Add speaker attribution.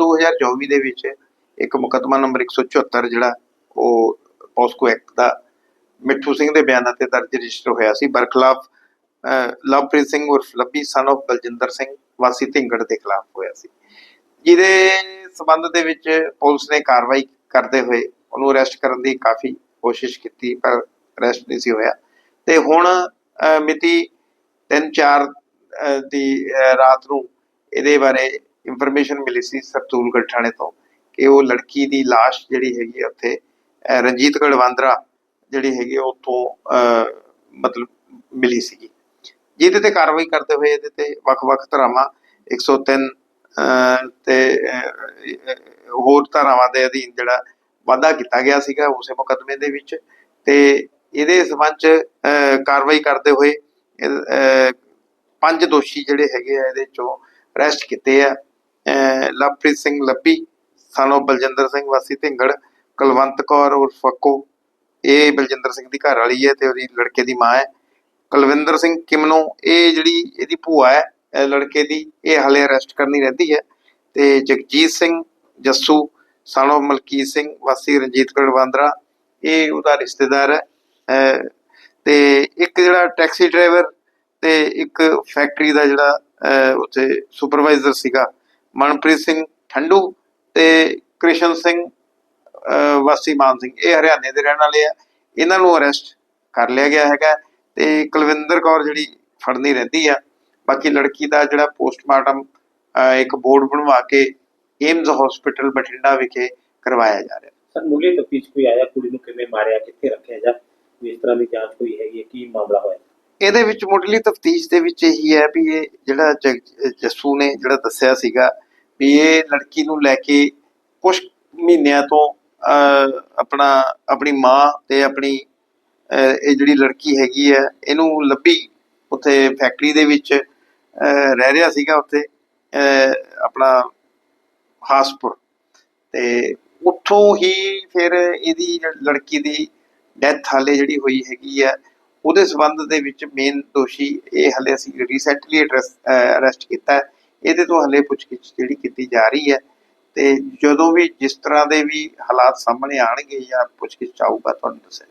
Speaker 1: 2024 ਦੇ ਵਿੱਚ ਇੱਕ ਮੁਕੱਦਮਾ ਨੰਬਰ 174 ਜਿਹੜਾ ਉਹ ਪੋਸਕੋ ਐਕਟ ਦਾ ਮਿੱਠੂ ਸਿੰਘ ਦੇ ਬਿਆਨਾਂ ਤੇ ਦਰਜ ਰਜਿਸਟਰ ਹੋਇਆ ਸੀ। ਬਰਖਲਾਫ ਲਵਪ੍ਰੀਤ ਸਿੰਘ ਉਰਫ ਲੱਭੀ ਸਨ of ਬਲਜਿੰਦਰ ਸਿੰਘ, ਵਾਸੀ ਢਿੰਗੜ ਦੇ ਖਿਲਾਫ ਹੋਇਆ ਸੀ। ਜਿਹਦੇ ਸਬੰਧ ਦੇ ਵਿੱਚ ਪੁਲਿਸ ਨੇ ਕਾਰਵਾਈ ਕਰਦੇ ਹੋਏ ਉਹਨੂੰ ਅਰੈਸਟ ਕਰਨ ਦੀ ਕਾਫੀ ਕੋਸ਼ਿਸ਼ ਕੀਤੀ, ਪਰ ਅਰੈਸਟ ਨਹੀਂ ਸੀ ਹੋਇਆ। ਤੇ ਹੁਣ ਮਿਤੀ 3-4 ਦੀ ਰਾਤ ਨੂੰ ਇਹਦੇ ਬਾਰੇ ਇਨਫੋਰਮੇਸ਼ਨ ਮਿਲੀ ਸੀ ਸਰਤੂਲਗੜ ਥਾਣੇ ਤੋਂ ਕਿ ਉਹ ਲੜਕੀ ਦੀ ਲਾਸ਼ ਜਿਹੜੀ ਹੈਗੀ ਉੱਥੇ ਅਹ, ਰਣਜੀਤ ਜਿਹੜੀ ਹੈਗੀ ਉੱਥੋਂ ਮਤਲਬ ਮਿਲੀ ਸੀਗੀ। ਜਿਹਦੇ ਤੇ ਕਾਰਵਾਈ ਕਰਦੇ ਹੋਏ ਇਹਦੇ ਤੇ ਵੱਖ-ਵੱਖ ਧਾਰਾਵਾਂ 103 ਤੇ ਹੋਰ ਧਾਰਾਵਾਂ ਦੇ ਅਧੀਨ ਜਿਹੜਾ ਵਾਧਾ ਕੀਤਾ ਗਿਆ ਸੀਗਾ ਉਸੇ ਮੁਕੱਦਮੇ ਦੇ ਵਿੱਚ ਤੇ ਇਹਦੇ ਸਬੰਧ ਚ ਕਾਰਵਾਈ ਕਰਦੇ ਹੋਏ ਪੰਜ ਦੋਸ਼ੀ ਜਿਹੜੇ ਹੈਗੇ ਆ ਇਹਦੇ ਚੋਂ ਅਰੈਸਟ ਕੀਤੇ ਆ। ਲਵਪ੍ਰੀਤ ਸਿੰਘ ਲੱਭੀ, ਸਾਨੂੰ ਬਲਜਿੰਦਰ ਸਿੰਘ ਵਾਸੀ ਢਿੰਗੜ, ਕੁਲਵੰਤ ਕੌਰ ਉਰਫ ਫੱਕੋ ਇਹ ਬਲਜਿੰਦਰ ਸਿੰਘ ਦੀ ਘਰ ਵਾਲੀ ਹੈ ਤੇ ਉਹਦੀ ਲੜਕੇ ਦੀ ਮਾਂ ਹੈ। ਕੁਲਵਿੰਦਰ ਸਿੰਘ ਕਿਮਨੋ, ਇਹ ਜਿਹੜੀ ਇਹਦੀ ਭੂਆ ਹੈ ਲੜਕੇ ਦੀ, ਇਹ ਹਲੇ ਅਰੈਸਟ ਕਰਨੀ ਰਹਿੰਦੀ ਹੈ। ਤੇ ਜਗਜੀਤ ਸਿੰਘ ਜੱਸੂ, ਸਾਨੋ ਮਲਕੀਤ ਸਿੰਘ ਵਾਸੀ ਰਣਜੀਤ ਗੜਵਾਂਦਰਾ ਇਹ ਉਹਦਾ ਰਿਸ਼ਤੇਦਾਰ ਹੈ। ਅਹ ਤੇ ਇੱਕ ਜਿਹੜਾ ਟੈਕਸੀ ਡਰਾਈਵਰ ਤੇ ਇੱਕ ਫੈਕਟਰੀ ਦਾ ਜਿਹੜਾ ਉੱਥੇ ਸੁਪਰਵਾਈਜ਼ਰ ਸੀਗਾ ਮਨਪ੍ਰੀਤ ਸਿੰਘ ਠੰਡੂ ਤੇ ਕ੍ਰਿਸ਼ਨ ਸਿੰਘ ਵਾਸੀ ਮਾਨ ਸਿੰਘ। ਇਹ ਹਰਿਆਣੇ ਦੇ ਰਹਿਣ ਵਾਲੇ ਆ। ਇਹਨਾਂ ਨੂੰ ਅਰੈਸਟ ਕਰ ਲਿਆ ਗਿਆ ਹੈਗਾ ਤੇ ਕੁਲਵਿੰਦਰ ਕੌਰ ਜਿਹੜੀ ਫੜਨੀ ਰਹਿੰਦੀ ਆ। ਬਾਕੀ ਲੜਕੀ ਦਾ ਜਿਹੜਾ ਪੋਸਟਮਾਰਟਮ ਇੱਕ ਬੋਰਡ ਬਣਵਾ ਕੇ ਏਮਜ਼ ਹਸਪੀਟਲ ਬਠਿੰਡਾ ਵਿਖੇ ਕਰਵਾਇਆ ਜਾ ਰਿਹਾ।
Speaker 2: ਸਰ, ਮੁੱਢਲੀ ਤਫਤੀਸ਼ ਕੋਈ ਆਇਆ? ਕੁੜੀ ਨੂੰ ਕਿਵੇਂ ਮਾਰਿਆ? ਕਿੱਥੇ ਰੱਖਿਆ ਜਾ ਵੀ ਇਸ ਤਰ੍ਹਾਂ ਦੀ ਜਾਂਚ ਕੋਈ ਹੈਗੀ ਹੈ? ਕੀ ਮਾਮਲਾ ਹੋਇਆ?
Speaker 1: ਇਹਦੇ ਵਿੱਚ ਮੁੱਢਲੀ ਤਫਤੀਸ਼ ਦੇ ਵਿੱਚ ਇਹੀ ਹੈ ਵੀ ਇਹ ਜਿਹੜਾ ਜੱਸੂ ਨੇ ਜਿਹੜਾ ਦੱਸਿਆ ਸੀਗਾ ਵੀ ਇਹ ਲੜਕੀ ਨੂੰ ਲੈ ਕੇ ਕੁਝ ਮਹੀਨਿਆਂ ਤੋਂ ਆਪਣਾ ਆਪਣੀ ਮਾਂ ਤੇ ਆਪਣੀ ਇਹ ਜਿਹੜੀ ਲੜਕੀ ਹੈਗੀ ਹੈ ਇਹਨੂੰ ਲੱਭੀ ਉੱਥੇ ਫੈਕਟਰੀ ਦੇ ਵਿੱਚ ਰਹਿ ਰਿਹਾ ਸੀਗਾ ਉੱਥੇ ਅਹ, ਆਪਣਾ ਹਾਸਪੁਰ। ਤੇ ਉੱਥੋਂ ਹੀ ਫਿਰ ਇਹਦੀ ਲੜਕੀ ਦੀ ਡੈਥ ਹਾਲੇ ਜਿਹੜੀ ਹੋਈ ਹੈਗੀ ਹੈ ਉਹਦੇ ਸਬੰਧ ਦੇ ਵਿੱਚ ਮੇਨ ਦੋਸ਼ੀ ਇਹ ਹਲੇ ਅਸੀਂ ਰੀਸੈਂਟਲੀ ਐਡਰੈਸ ਅਰੈਸਟ ਕੀਤਾ ਹੈ। ਇਹਦੇ ਤੋਂ ਹਲੇ ਪੁੱਛਗਿੱਛ ਜਿਹੜੀ ਕੀਤੀ ਜਾ ਰਹੀ ਹੈ। ਤੇ ਜਦੋਂ ਵੀ ਜਿਸ ਤਰ੍ਹਾਂ ਦੇ ਵੀ ਹਾਲਾਤ ਸਾਹਮਣੇ ਆਣਗੇ ਜਾਂ ਪੁੱਛਗਿੱਛ ਆਊਗਾ, ਤੁਹਾਨੂੰ ਦੱਸਿਆ